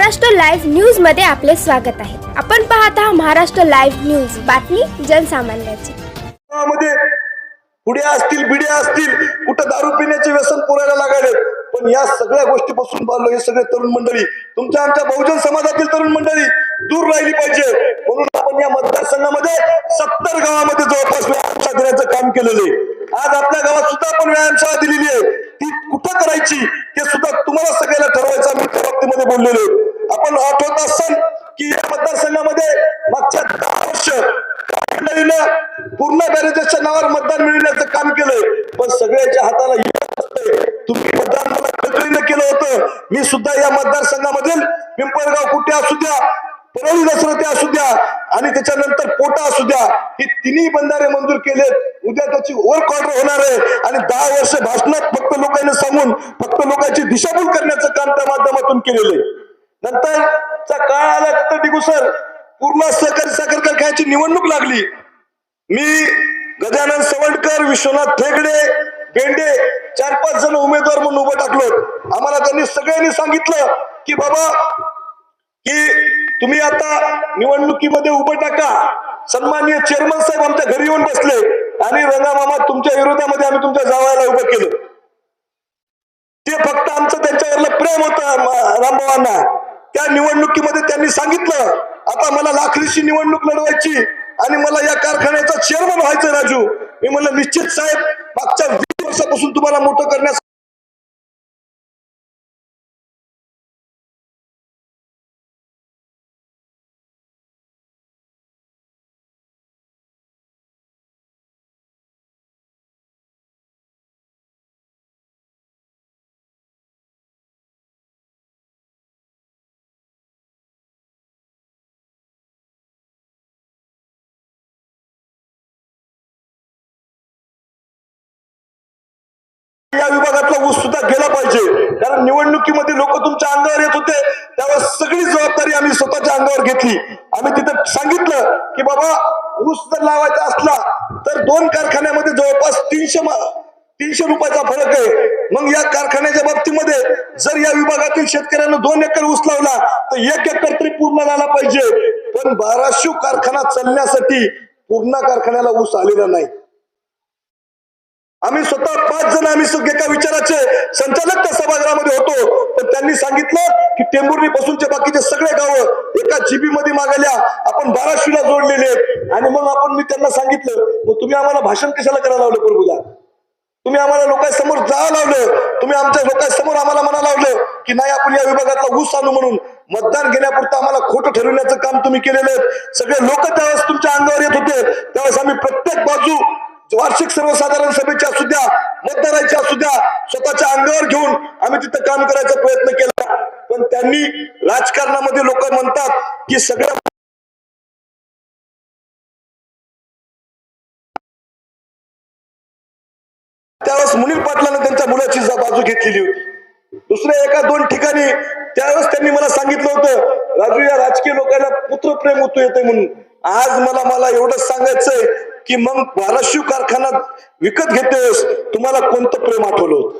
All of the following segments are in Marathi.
महाराष्ट्र लाईव्ह न्यूजमध्ये आपले स्वागत आहे. आपण पाहत आहात महाराष्ट्र लाईव्ह न्यूज. बातमी जनसामान्याची. मध्ये पुड्या असतील बिड्या असतील कुठं दारू पिण्याचे व्यसन पुरायला लागले पण या सगळ्या गोष्टीपासून बाळलो हे सगळे तरुण मंडळी. तुमच्या आमच्या बहुजन समाजातील तरुण मंडळी दूर राहिली पाहिजे. म्हणून आपण या मतदारसंघामध्ये सत्तर गावामध्ये जवळपास व्यायामशाळा देण्याचं काम केलेलं आहे. आज आपल्या गावात सुद्धा आपण व्यायामशाळा दिलेली आहे. ती कुठं करायची ते सुद्धा तुम्हाला सगळ्याला ठरवायचं आम्ही त्या बाबतीमध्ये बोललेलो आहे. आपण आठवत असाल की या मतदारसंघामध्ये मागच्या दहा वर्ष पूर्ण बॅरेजेसच्या नावावर मतदान मिळवण्याचं काम केलंय. पण सगळ्याच्या हाताला तुम्ही मतदान मला केलं होतं. मी सुद्धा या मतदारसंघामधील पिंपळगाव कुठे असू द्या परळी दसरथे असू द्या आणि त्याच्यानंतर पोटा असू द्या ही तिन्ही बंधारे मंजूर केलेत. उद्या त्याची वर्क ऑर्डर होणार आहे. आणि दहा वर्ष भाषणात फक्त लोकांना सांगून फक्त लोकांची दिशाभूल करण्याचं काम त्या माध्यमातून केलेलं आहे. नंतरचा काळ आला तर डिगू सर पूर्ण सहकारी साखर कारखान्याची निवडणूक लागली. मी गजानन सवंडकर विश्वनाथ ठेगडे बेंडे चार पाच जण उमेदवार म्हणून उभं टाकलो. आम्हाला त्यांनी सगळ्यांनी सांगितलं की बाबा की तुम्ही आता निवडणुकीमध्ये उभं टाका. सन्माननीय चेअरमन साहेब आमच्या घरी येऊन बसले आणि रंगामामा तुमच्या विरोधामध्ये आम्ही तुमच्या जावायला उभं केलं. ते फक्त आमचं त्यांच्यावरलं प्रेम होतं रामभावांना. त्या निवडणुकीमध्ये त्यांनी सांगितलं आता मला लाखरीची निवडणूक लढवायची आणि मला या कारखान्याचा चेअरमन व्हायचं राजू. मी म्हणलं निश्चित साहेब मागच्या वीस वर्षापासून तुम्हाला मोठं करण्यास या विभागातला ऊस सुद्धा गेला पाहिजे. कारण निवडणुकीमध्ये लोक तुमच्या अंगावर येत होते. त्यावेळेस सगळी जबाबदारी आम्ही स्वतःच्या अंगावर घेतली. आम्ही तिथं सांगितलं की बाबा ऊस जर लावायचा असला तर दोन कारखान्यामध्ये जवळपास तीनशे तीनशे रुपयाचा फरक आहे. मग या कारखान्याच्या बाबतीमध्ये जर या विभागातील शेतकऱ्यांना दोन एकर ऊस लावला तर एक एकर तरी पूर्ण झाला पाहिजे. पण बाराशे कारखाना चालण्यासाठी पूर्ण कारखान्याला ऊस आलेला नाही. आम्ही स्वतः पाच जण आम्ही एका विचाराचे संचालक त्या सभागृहामध्ये होतो. पण त्यांनी सांगितलं की टेंबुर्णी पासूनचे बाकीचे सगळे गावं एका जीबी मध्ये मागल्या आपण बाराशेला जोडलेले आहेत. आणि मग आपण मी त्यांना सांगितलं मग तुम्ही आम्हाला भाषण कशाला करायला लावलं प्रभूला? तुम्ही आम्हाला लोकांसमोर जा लावलं. तुम्ही आमच्या लोकांसमोर आम्हाला म्हणा लावलं की नाही आपण या विभागातला ऊस आणू म्हणून. मतदान घेण्यापुरतं आम्हाला खोटं ठरवण्याचं काम तुम्ही केलेलं आहे. सगळे लोक त्यावेळेस तुमच्या अंगावर येत होते. त्यावेळेस आम्ही प्रत्येक बाजू वार्षिक सर्वसाधारण सभेच्या असू द्या मतदाराच्या असू द्या स्वतःच्या अंगावर घेऊन आम्ही तिथं काम करायचा प्रयत्न केला. पण त्यांनी राजकारणामध्ये लोक म्हणतात की सगळ्या त्यावेळेस मुनील पाटलानं त्यांच्या मुलाची बाजू घेतलेली होती. दुसऱ्या एका दोन ठिकाणी त्यावेळेस त्यांनी मला सांगितलं होतं राजू या राजकीय लोकांना पुत्रप्रेम होतो येते म्हणून. आज मला मला एवढंच सांगायचंय की मग बाराशू कारखाना विकत घेतेस तुम्हाला कोणतं प्रेम आठवलं होत?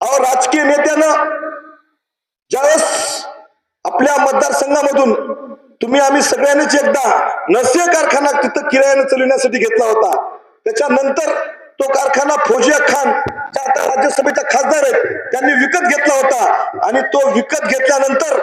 अहो राजकीय नेत्यानं ज्यावेळेस आपल्या मतदारसंघामधून तुम्ही आम्ही सगळ्यांनीच एकदा नसिया कारखाना तिथं किरायाने चलविण्यासाठी घेतला होता त्याच्यानंतर तो कारखाना फौजिया खान आता राज्यसभेच्या खासदार आहेत त्यांनी विकत घेतला होता. आणि तो विकत घेतल्यानंतर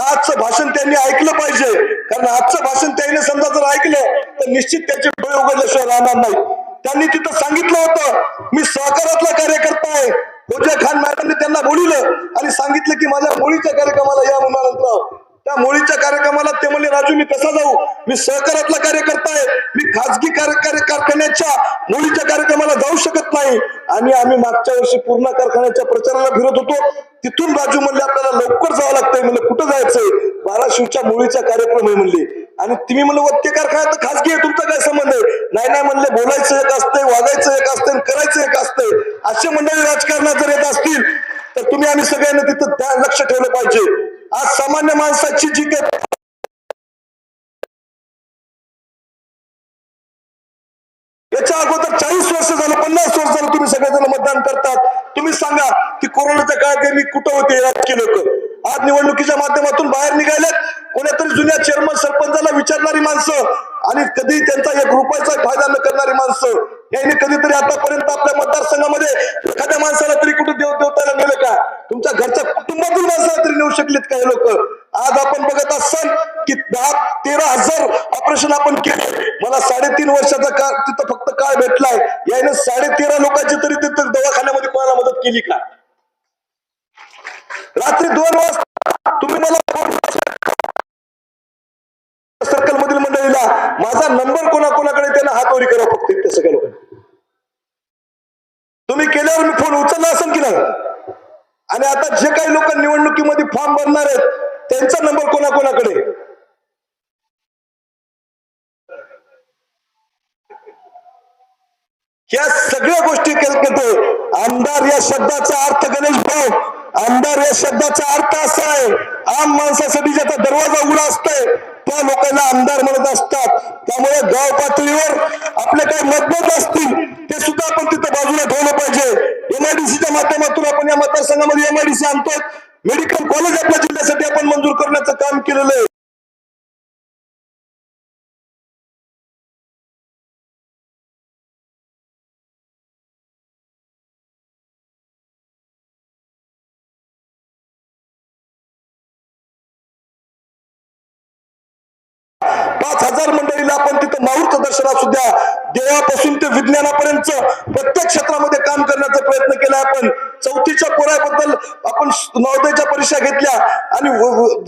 आजचं भाषण त्यांनी ऐकलं पाहिजे. कारण आजचं भाषण त्यांनी समजा जर ऐकलं तर निश्चित त्याचे डोळे उघडल्याशिवाय राहणार नाही त्यांनी तिथं सांगितलं होतं मी सहकारातला कार्यकर्ता आहे. फौजिया खान मॅडमने त्यांना बोलिलं आणि सांगितलं की माझ्या मुलीच्या कार्यक्रमाला या मुलानंतर त्या मुलीच्या कार्यक्रमाला ते म्हणले राजू मी कसा जाऊ? मी सहकारातला कार्यकर्ता आहे मी खासगी कार्य- कारखान्याच्या मुलीच्या कार्यक्रमाला जाऊ शकत नाही. आणि आम्ही मागच्या वर्षी पूर्ण कारखान्याच्या प्रचाराला फिरत होतो. तिथून राजू म्हणले आपल्याला लवकर जावं लागतंय. म्हणलं कुठं जायचंय? बाराशिवच्या मुलीचा कार्यक्रम आहे म्हणले. आणि तुम्ही म्हणलं वत्ते कारखाना तर खासगी आहे तुमचा काय संबंध आहे? नाही नाही म्हणले बोलायचं एक असतंय वागायचं एक असतंय आणि करायचं एक असतंय. असे मंडळी राजकारणात जर येत असतील तर तुम्ही आम्ही सगळ्यांनी तिथं त्या लक्ष ठेवलं पाहिजे. आज सामान्य माणसाची जी काही याच्या अगोदर चाळीस वर्ष झालं पन्नास वर्ष झालं तुम्ही सगळेजण मतदान करतात. तुम्ही सांगा की कोरोनाच्या काळात त्यांनी कुठं होते राजकीय लोक? आज निवडणुकीच्या माध्यमातून बाहेर निघालेत. कोणातरी जुन्या चेअरमन सरपंचाला विचारणारी माणसं आणि कधी त्यांचा एक रुपयाचा फायदा न करणारी माणसं यांनी कधीतरी आतापर्यंत आपल्या मतदारसंघामध्ये एखाद्या माणसाला तरी कुठे देव देवताला नेलं का? तुमच्या घरच्या कुटुंबातील माणसाला तरी नेऊ शकलेत काही लोक? आज आपण बघत असाल की दहा तेरा हजार ऑपरेशन आपण केले. मला साडेतीन वर्षाचा काळ तिथं फक्त काळ भेटलाय. याने साडे तेरा लोकांची तरी तिथं दवाखान्यामध्ये कोणाला मदत केली का? रात्री दोन वाजता तुम्ही मला माझा नंबर कोणाकोणाकडे त्यांना हातवरी करा फक्त त्या सगळ्या लोकांना. तुम्ही केल्यावर मी फोन उचलला असेल की नाही? आणि आता जे काही लोक निवडणुकीमध्ये फॉर्म भरणार आहेत त्यांचा नंबर कोणाकोणाकडे? या सगळ्या गोष्टी केल्या आमदार या शब्दाचा अर्थ गणेश भाऊ. आमदार या शब्दाचा अर्थ असा आहे आम माणसासाठी ज्याचा दरवाजा उघडा असतोय त्या लोकांना आमदार म्हणत असतात. त्यामुळे गाव पातळीवर आपले काही मतभेद असतील ते सुद्धा आपण तिथं बाजूला ठेवलं पाहिजे. एमआयडीसीच्या माध्यमातून आपण या मतदारसंघामध्ये एमआयडीसी आणतोय. मेडिकल कॉलेज आपल्या जिल्ह्यासाठी आपण मंजूर करण्याचं काम केलेलं आहे. पाच हजार मंडळीला आपण तिथं माहूरचं दर्शन असू द्या देवापासून ते विज्ञानापर्यंत प्रत्येक क्षेत्रामध्ये काम करण्याचा प्रयत्न केला आपण. चौथीच्या पोराबद्दल आपण नवोदयच्या परीक्षा घेतल्या आणि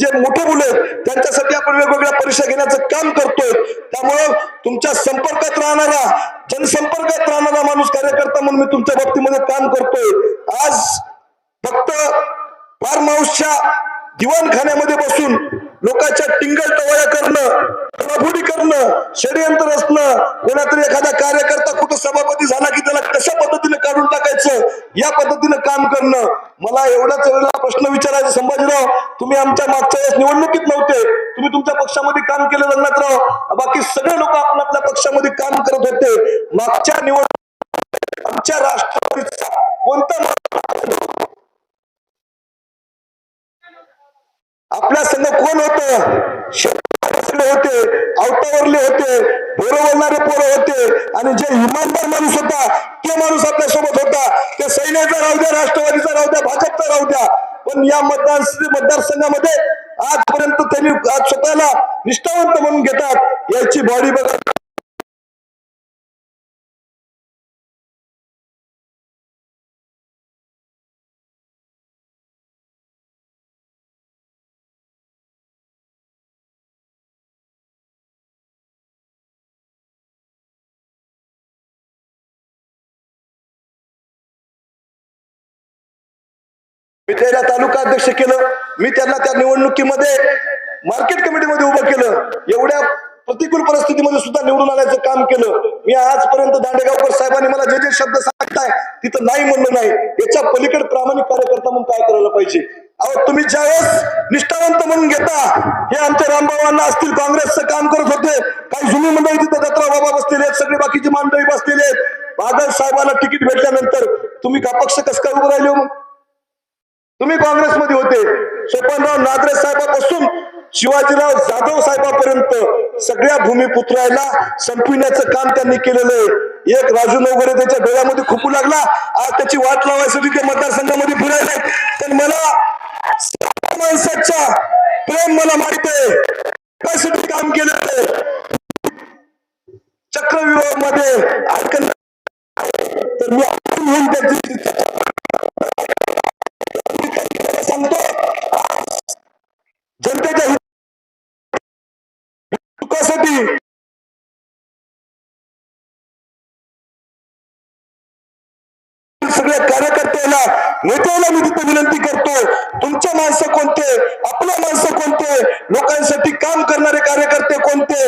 जे मोठे मुलं आहेत त्यांच्यासाठी आपण वेगवेगळ्या परीक्षा घेण्याचं काम करतोय. त्यामुळं तुमच्या संपर्कात राहणारा जनसंपर्कात राहणारा माणूस कार्यकर्ता म्हणून मी तुमच्या बाबतीमध्ये काम करतोय. आज फक्त फार्म हाऊसच्या दिवाणखान्यामध्ये बसून लोकांच्या टिंगल टवाळ्या करणं प्रभुडी करणं षडयंत्र असणं कोणातरी एखादा कार्यकर्ता कुठं सभापती झाला की त्याला कशा पद्धतीने काढून टाकायचं या पद्धतीनं काम करणं? मला एवढाच वेळेला प्रश्न विचारायचा संभाजीराव तुम्ही आमच्या मागच्या वेळेस निवडणुकीत नव्हते. तुम्ही तुमच्या पक्षामध्ये काम केलं रंगनाथराव बाकी सगळे लोक आपण आपल्या पक्षामध्ये काम करत होते. मागच्या निवड आमच्या राष्ट्रवादीचा कोणता आपल्या संघ कोण होत? बसले होते अवतावरले होते पोरं बोलणारे पोरं होते आणि जे इमानदार माणूस होता तो माणूस आपल्यासोबत होता. ते सैन्याचा राहू द्या राष्ट्रवादीचा राहू द्या भाजपचा राहू द्या. पण या मतदार मतदारसंघामध्ये आजपर्यंत त्यांनी आज स्वतःला निष्ठावंत म्हणून घेतात. याची बॉडी बघा. मी त्याला तालुका अध्यक्ष केलं. मी त्यांना त्या निवडणुकीमध्ये मार्केट कमिटीमध्ये उभं केलं. एवढ्या प्रतिकूल परिस्थितीमध्ये सुद्धा निवडून आणायचं काम केलं. मी आजपर्यंत दांडेगावकर साहेबांनी मला जे जे शब्द सांगताय तिथं नाही म्हणलं नाही. याच्या पलीकडे प्रामाणिक कार्यकर्ता म्हणून काय करायला पाहिजे? अहो तुम्ही ज्यावेळेस निष्ठावंत म्हणून घेता हे आमच्या रामबाबांना असतील काँग्रेसचं काम करत होते. काही जुनी मंडळी तिथं दत्रा बाबा बसलेले आहेत सगळी बाकीची मंडळी बसलेली आहेत. बादल साहेबांना तिकीट भेटल्यानंतर तुम्ही का पक्ष कसं काय उभं राहिले हो मग? तुम्ही काँग्रेसमध्ये होते. सोपानराव नादरे साहेबापासून शिवाजीराव जाधव साहेबापर्यंत सगळ्या भूमिपुत्राला संपविण्याचं काम त्यांनी केलेलं आहे. एक राजू नवगरे त्याच्या डोळ्यामध्ये खुपू लागला. आज त्याची वाट लावायसाठी ते मतदारसंघामध्ये फिरायला तर मला माणसाच्या प्रेम मला माहीत आहे. त्यासाठी काम केलं? सगळ्या कार्यकर्त्याला नेत्याला मी तिथे विनंती करतो तुमच्या माणसं कोणते आपल्या माणसं कोणते लोकांसाठी काम करणारे कार्यकर्ते कोणते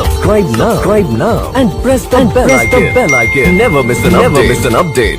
Subscribe now. Subscribe now and press the bell icon. Never miss an update. Never miss an update.